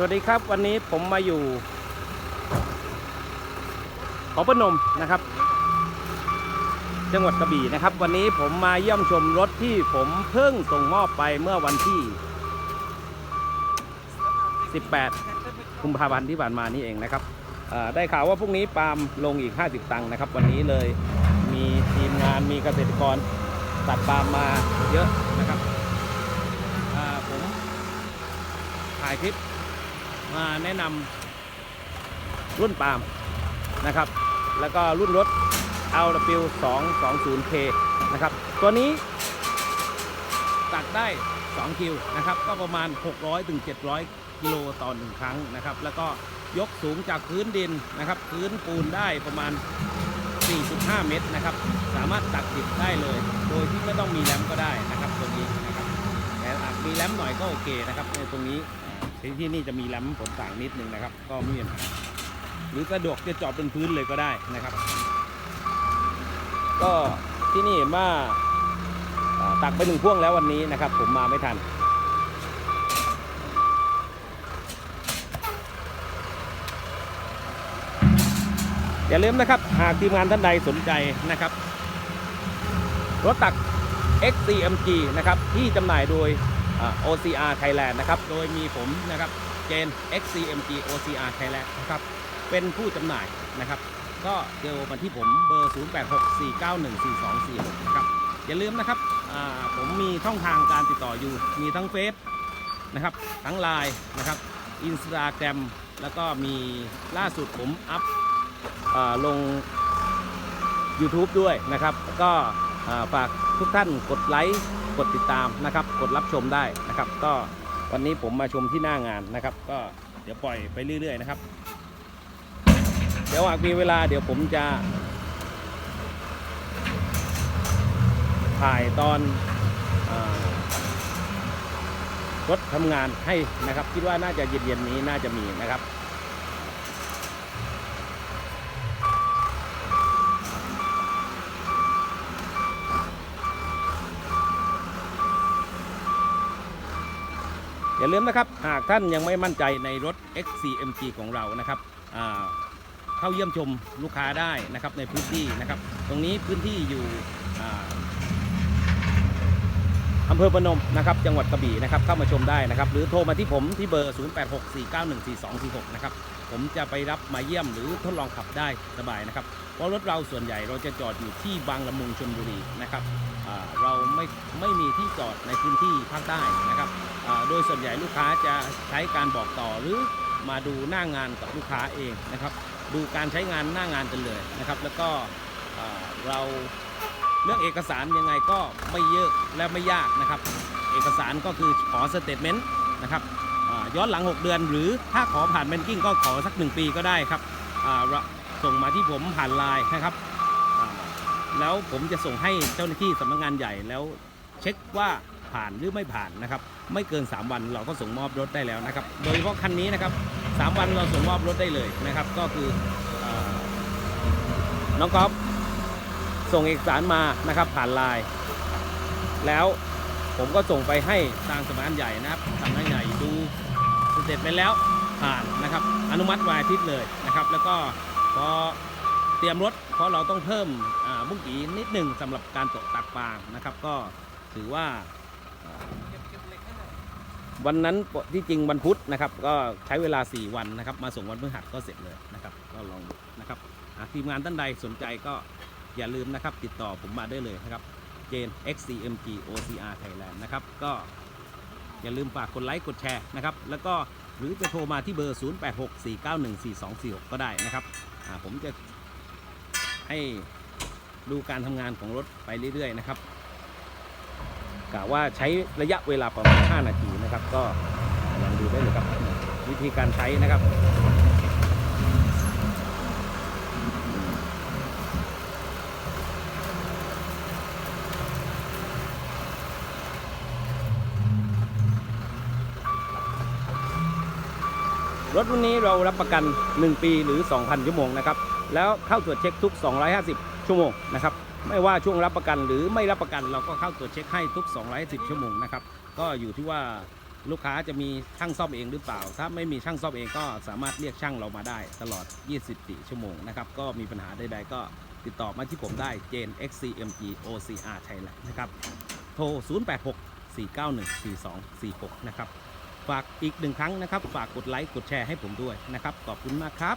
สวัสดีครับวันนี้ผมมาอยู่ขอประนมนะครับ จังหวัดกระบี่นะครับ วันนี้ผมมาเยี่ยมชมรถที่ผมเพิ่งส่งมอบไปเมื่อวันที่ 18กุมภาพันธ์ที่ผ่านมานี่เองนะครับได้ข่าวว่าพรุ่งนี้ปาล์มลงอีก 50 ตังค์นะครับ วันนี้เลยมีทีมงานมีเกษตรกรตัดปาล์มมาเยอะนะครับผมถ่ายคลิป มาแนะนำรุ่นปาล์มนะครับ แล้วก็รุ่นรถ LW 220K นะครับ ตัวนี้ตัดได้ 2 คิวนะครับ ก็ประมาณ 600ถึง700 กิโลต่อหนึ่งครั้งนะครับ แล้วก็ยกสูงจากพื้นดินนะครับ พื้นปูนได้ประมาณ 4.5 เมตรนะครับ สามารถตัดติดได้เลย โดยที่ไม่ต้องมีแรมก็ได้นะครับตัวนี้นะครับแต่อาจมีแรมหน่อยก็โอเคนะครับในตรงนี้ ที่ที่นี่จะมีแรมผมต่างนิดนึงนะครับ ก็ไม่มีปัญหาหรือสะดวกจะจอดเป็นพื้นเลยก็ได้นะครับ ก็ที่นี่เห็นว่าตักไปหนึ่งพ่วงแล้ววันนี้นะครับ ผมมาไม่ทันอย่าลืมนะครับ หากทีมงานท่านใดสนใจนะครับ รถตัก XCMG นะครับ ที่จำหน่ายโดย OCR Thailand นะครับ โดยมีผมนะครับเจน XCMG OCR Thailand นะครับ เป็นผู้จำหน่ายนะครับ ก็เดี๋ยวมาที่ผมเบอร์ 0864914246 นะครับ อย่าลืมนะครับผมมีช่องทางการติดต่ออยู่ มีทั้งเฟซนะครับ ทั้งไลน์นะครับอินสตาแกรมแล้วก็มีล่าสุดผมอัพอลง YouTube ด้วยนะครับ ก็ฝากทุกท่านกดไลค์ กดติดตามนะครับ กดรับชมได้นะครับ ก็วันนี้ผมมาชมที่หน้างานนะครับ ก็เดี๋ยวปล่อยไปเรื่อย ๆ นะครับ เดี๋ยวหากมีเวลาเดี๋ยวผมจะ ถ่ายตอนอรถทำงานให้นะครับ คิดว่าน่าจะเย็นๆนี้น่าจะมีนะครับ อย่าลืมนะครับ หากท่านยังไม่มั่นใจในรถ XCMG ของเรานะครับเข้าเยี่ยมชมลูกค้าได้นะครับในพื้นที่นะครับ ตรงนี้พื้นที่อยู่อ่าอำเภอพนมนะครับจังหวัดกระบี่นะครับเข้ามาชมได้นะครับหรือโทรมาที่ผมที่เบอร์ 0864914246 นะครับผมจะไปรับมาเยี่ยมหรือทดลองขับได้สบายนะครับเพราะรถเราส่วนใหญ่เราจะจอดอยู่ที่บางละมุงชลบุรีนะครับเราไม่ไม่มีที่จอดในพื้นที่ภาคใต้นะครับ โดยส่วนใหญ่ลูกค้าจะใช้การบอกต่อหรือมาดูหน้างานกับลูกค้าเองนะครับ ดูการใช้งานหน้างานกันเลยนะครับ แล้วก็เราเรื่องเอกสารยังไงก็ไม่เยอะและไม่ยากนะครับ เอกสารก็คือขอสเตทเมนต์นะครับย้อนหลัง 6 เดือน หรือถ้าขอผ่านแบงกิ้งก็ขอสัก 1 ปีก็ได้ครับส่งมาที่ผมผ่านไลน์นะครับแล้วผมจะส่งให้เจ้าหน้าที่สำนักงานใหญ่แล้วเช็คว่า ผ่านหรือไม่ผ่านนะครับ ไม่เกิน 3 วันเราก็ส่งมอบรถได้แล้วนะครับ โดยเฉพาะคันนี้นะครับ 3 วันเราส่งมอบรถได้เลยนะครับ ก็คืออน้องก๊อฟส่งเอกสารมานะครับผ่านไลน์แล้วผมก็ส่งไปให้ทางสำนักงานใหญ่นะครับสำนักงานใหญ่ดูเสร็จไปแล้วผ่านนะครับ อนุมัติวันอาทิตย์เลยนะครับ แล้วก็พอเตรียมรถเพราะเราต้องเพิ่มมุ้งกีนิดหนึ่งสำหรับการตกตักปางนะครับ ก็ถือว่า วันนั้นที่จริงวันพุธนะครับ ก็ใช้เวลา 4 วันนะครับ มาส่งวันพฤหัสก็เสร็จเลยนะครับ ก็ลองดูนะครับทีมงานท่านใดสนใจก็อย่าลืมนะครับ ติดต่อผมมาได้เลยนะครับเจน XCMG OCR Thailand นะครับ ก็อย่าลืมฝากกดไลค์กดแชร์นะครับ แล้วก็หรือจะโทรมาที่เบอร์ 0864914246 ก็ได้นะครับผมจะให้ดูการทำงานของรถไปเรื่อยๆนะครับ กะว่าใช้ระยะเวลาประมาณ 5 นาทีนะครับ ก็ลองดูได้เลยครับ วิธีการใช้นะครับรถรุ่นนี้เรารับประกัน 1 ปีหรือ 2,000 ชั่วโมงนะครับ แล้วเข้าตรวจเช็คทุก 250 ชั่วโมงนะครับ ไม่ว่าช่วงรับประกันหรือไม่รับประกันเราก็เข้าตรวจเช็คให้ทุก210ชั่วโมงนะครับก็อยู่ที่ว่าลูกค้าจะมีช่างซ่อมเองหรือเปล่า ถ้าไม่มีช่างซ่อมเองก็สามารถเรียกช่างเรามาได้ตลอด 24 ชั่วโมงนะครับ ก็มีปัญหาใดๆก็ติดต่อมาที่ผมได้ Jane XCMG OCR Thailand นะครับ โทร 086 491 4246 นะครับ ฝากอีกหนึ่งครั้งนะครับ ฝากกดไลค์ กดแชร์ให้ผมด้วยนะครับ ขอบคุณมากครับ